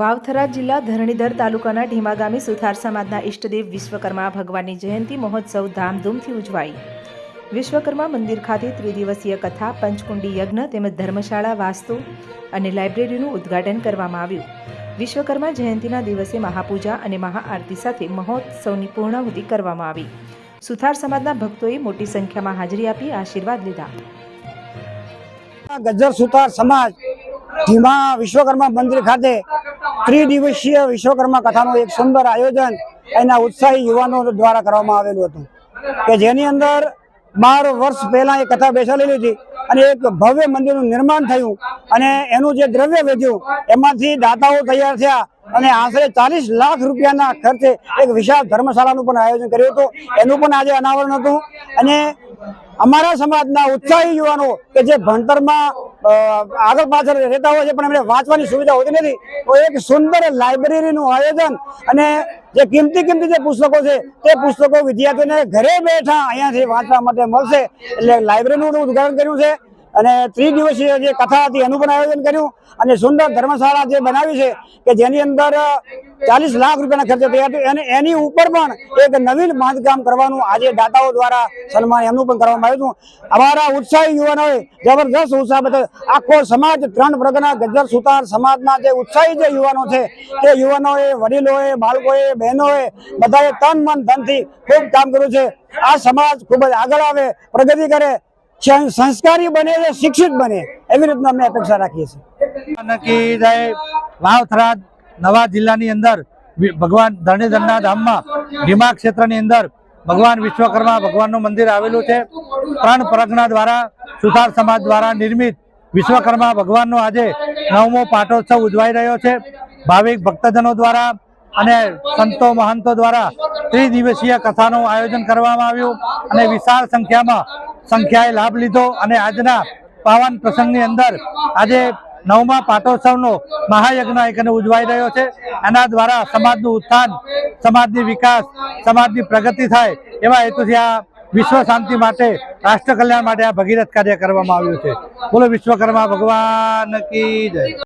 વાવથરા જિલ્લા ધરણીધર તાલુકાના ઢીમા સુથાર સમાજના ઇષ્ટદેવ વિશ્વકર્મા ભગવાનની જયંતિ મહોત્સવ ધામધૂમથી ઉજવાઈ. વિશ્વકર્મા મંદિર ખાતે ત્રિદિવસીય કથા, પંચકુંડી યજ્ઞ તેમજ ધર્મશાળા વાસ્તુ અને લાઇબ્રેરીનું ઉદ્ઘાટન કરવામાં આવ્યું. વિશ્વકર્મા જયંતિના દિવસે મહાપૂજા અને મહાઆરતી સાથે મહોત્સવની પૂર્ણાહુતિ કરવામાં આવી. સુથાર સમાજના ભક્તોએ મોટી સંખ્યામાં હાજરી આપી આશીર્વાદ લીધા. ગજ્જર સુથાર સમાજ ધીમા વિશ્વકર્મા મંદિર ખાતે ત્રિદિવસીય વિશ્વકર્મા કથાનું એક સુંદર આયોજન એના ઉત્સાહી યુવાનો દ્વારા કરવામાં આવેલું હતું. કે જેની અંદર બાર વર્ષ પહેલા એ કથા બેસાડેલી હતી અને એક ભવ્ય મંદિરનું નિર્માણ થયું અને એનું જે દ્રવ્ય વેચ્યું એમાંથી દાતાઓ તૈયાર થયા અને આશરે ચાલીસ લાખ રૂપિયાના ખર્ચે એક વિશાળ ધર્મશાળાનું પણ આયોજન કર્યું હતું. એનું પણ આજે અનાવરણ હતું અને અમારા સમાજના ઉત્સાહી યુવાનો કે જે ભણતરમાં આગળ પાછળ રહેતા હોય છે, પણ એમને વાંચવાની સુવિધા હોતી નથી. તો એક સુંદર લાઇબ્રેરીનું આયોજન અને જે કિંમતી કિંમતી જે પુસ્તકો છે, તે પુસ્તકો વિદ્યાર્થીઓને ઘરે બેઠા અહીંયાથી વાંચવા માટે મળશે. એટલે લાઇબ્રેરીનું ઉદઘાટન કર્યું છે. અને ત્રિદિવસીય જે કથા હતી, એનું પણ આયોજન કર્યું. અને સુંદર ધર્મશાળા જે બનાવી છે, કે જેની અંદર ચાલીસ લાખ રૂપિયાના ખર્ચે થયું અને એની ઉપર પણ એક નવીન બાંધકામ કરવાનું આજે દાતાઓ દ્વારા સન્માન એમનું પણ કરવામાં આવ્યું હતું. અમારા ઉત્સાહી યુવાનોએ જબરદસ્ત ઉત્સાહ બતાવ્યો. આખો સમાજ ત્રણ પ્રકારના ગજર સુતાર સમાજના જે ઉત્સાહી જે યુવાનો છે, તે યુવાનોએ, વડીલોએ, બાળકોએ, બહેનોએ બધાએ તન, મન, ધનથી ખૂબ કામ કર્યું છે. આ સમાજ ખૂબ જ આગળ આવે, પ્રગતિ કરે સંસ્કારી બને છે, શિક્ષિત બને, એવી રીતના અમે અપેક્ષા રાખીએ છીએ. નક્કી જય વાવથરા નવા જિલ્લાની અંદર ભગવાન ધરણીધરના ધામમાં ભીમા ક્ષેત્રની અંદર ભગવાન વિશ્વકર્મા ભગવાનનું મંદિર આવેલું છે. ત્રણ પરગણા દ્વારા, સુથાર સમાજ દ્વારા નિર્મિત વિશ્વકર્મા ભગવાનનો આજે નવમો પાટોત્સવ ઉજવાઈ રહ્યો છે. ભાવિક ભક્તજનો દ્વારા અને સંતો મહંતો દ્વારા ત્રિદિવસીય કથાનું આયોજન કરવામાં આવ્યું અને વિશાળ સંખ્યામાં સંખ્યાએ લાભ લીધો અને આજના પાવન પ્રસંગની અંદર આજે નવમા પાટોત્સવનો મહાયજ્ઞ એકને ઉજવાઈ રહ્યો છે. એના દ્વારા સમાજનું ઉત્થાન, સમાજની વિકાસ, સમાજની પ્રગતિ થાય એવા હેતુથી આ વિશ્વ શાંતિ માટે, રાષ્ટ્ર કલ્યાણ માટે આ ભગીરથ કાર્ય કરવામાં આવ્યું છે. બોલો વિશ્વકર્મા ભગવાન કી જય.